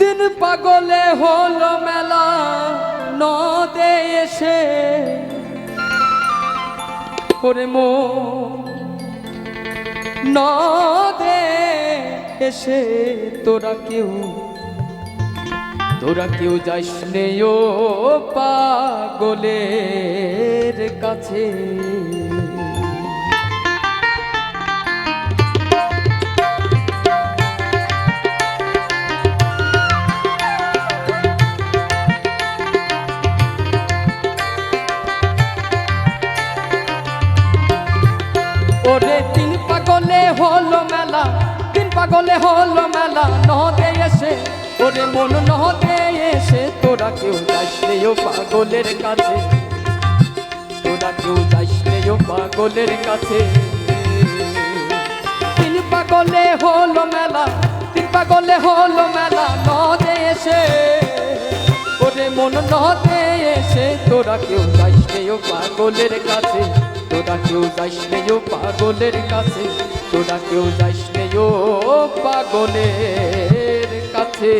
দিন পাগলে হলো মেলা, নদে এসে। ওরে মো, নদে এসে তোরা কেউ তোরা কেউ যাইস ও পাগলের কাছে। পাগলে হলো মেলা নহতে এসে, ওরে মন নহতে এসে, তোরা কেউ যাইস নে ও পাগলের কাছে। তোরা কেউ যাইস নে ও পাগলের কাছে। তিন পাগলে হলো মেলা, তিন পাগলে হলো মেলা নহতে এসে, ওরে মন নহতে এসে, তোরা কেউ যাইস নে ও পাগলের কাছে। তোরা কেউ যাইস নে ও পাগলের কাছে। তোরা কেউ যাইস ও পাগলের কাছে।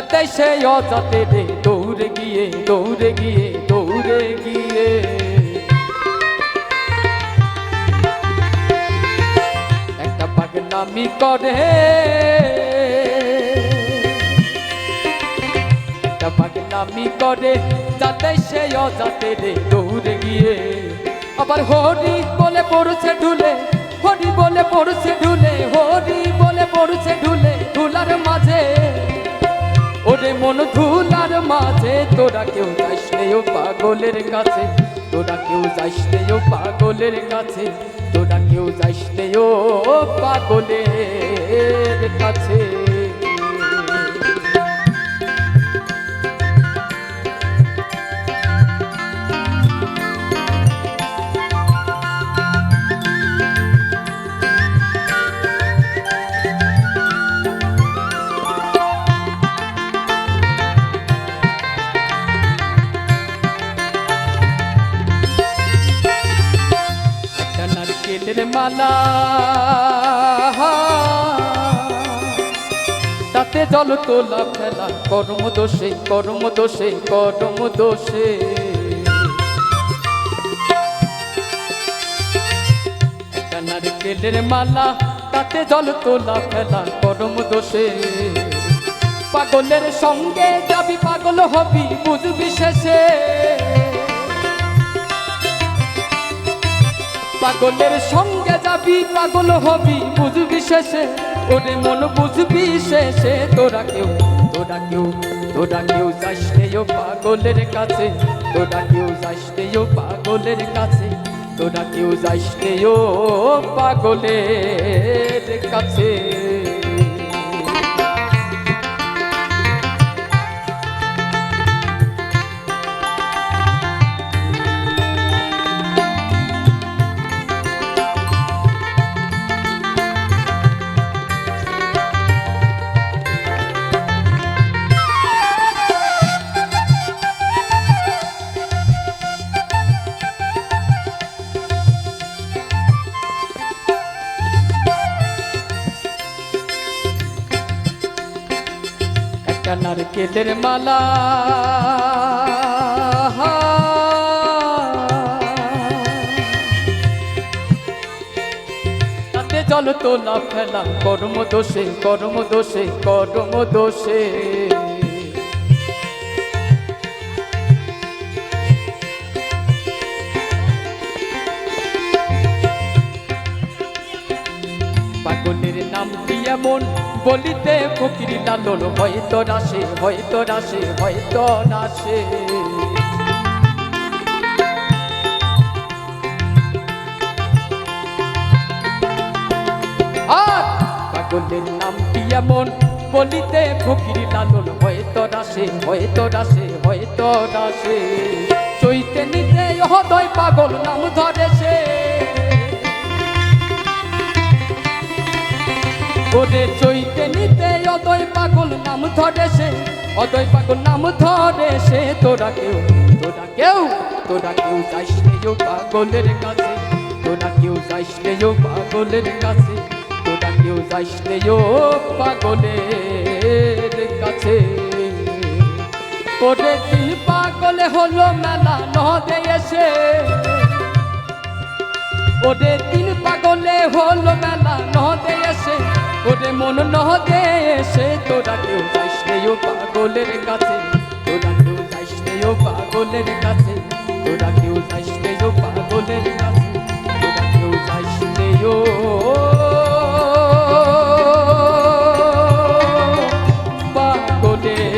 যাতে সে অজাতে রে দৌড়ে গিয়ে দৌড়ে গিয়ে দৌড়ে গিয়ে। একটা পাগলামি করে। একটা পাগলামি করে, যাতে সে অজাতে রে দৌড়ে গিয়ে। আবার হরি বলে পড়ছে ঢুলে, হরি বলে পড়ছে ঢুলে মন ধুলার মাঝে, তোরা কেউ যাস ও পাগলের কাছে, তোরা কেউ যাস ও পাগলের কাছে, তোরা কেউ যাস ও পাগলের কাছে। নারকেলের মালা। তাতে জল তোলা ফেলা কর্ম দোষে কর্ম দোষে কর্ম দোষে। একটা নারকেলের মালা, তাতে জল তোলা ফেলা কর্ম দোষে। পাগলের সঙ্গে যাবি, পাগল হবি, বুঝবি শেষে। পাগলের সঙ্গে যাবি, পাগল হবি, বুঝবি শেষে। ওরে মন বুঝবি শেষে। তোরা কেউ তোরা কেউ তোরা কেউ যাস পাগলের কাছে। তোরা কেউ যাস পাগলের কাছে। তোরা কেউ যাস পাগলের কাছে। একটা নারকেলের মালা। তাতে জল তোলা ফেলা কর্ম দোষে কর্ম দোষে কর্ম দোষে। পাগলের নাম কি এমন? বলিতে ফকির লালন হয়তো রাসে হয়তো রাসে হয়তো রাসে আর পাগলের নাম কি এমন? বলিতে ফকির লালন হয়তো রাসে হয়তো রাসে হয় তোরা সে চৈতে নিতে হদয় পাগল নাম ধরে ওরে চৈতে নিতে অদয় পাগল নাম ধরে সে অদয় পাগল নাম ধরে সে। তোরা কেউ তোরা কেউ তোরা কেউ যাইস রে পাগলের কাছে, তোরা কেউ যাইস রে পাগলের কাছে, তোরা কেউ যাইস রে পাগলের কাছে। ওরে দিন পাগলে হলো মেলা নদে এসে ওরে দিন পাগলে হলো মেলা ওরে মন নহদে সে তোরা কেউ যাইস ও পাগলের কাছে। তোরা কেউ যাইস ও পাগলের কাছে। তোরা কেউ যাইস ও পাগলের কাছে। তোরা কেউ যাইস ও পাগলের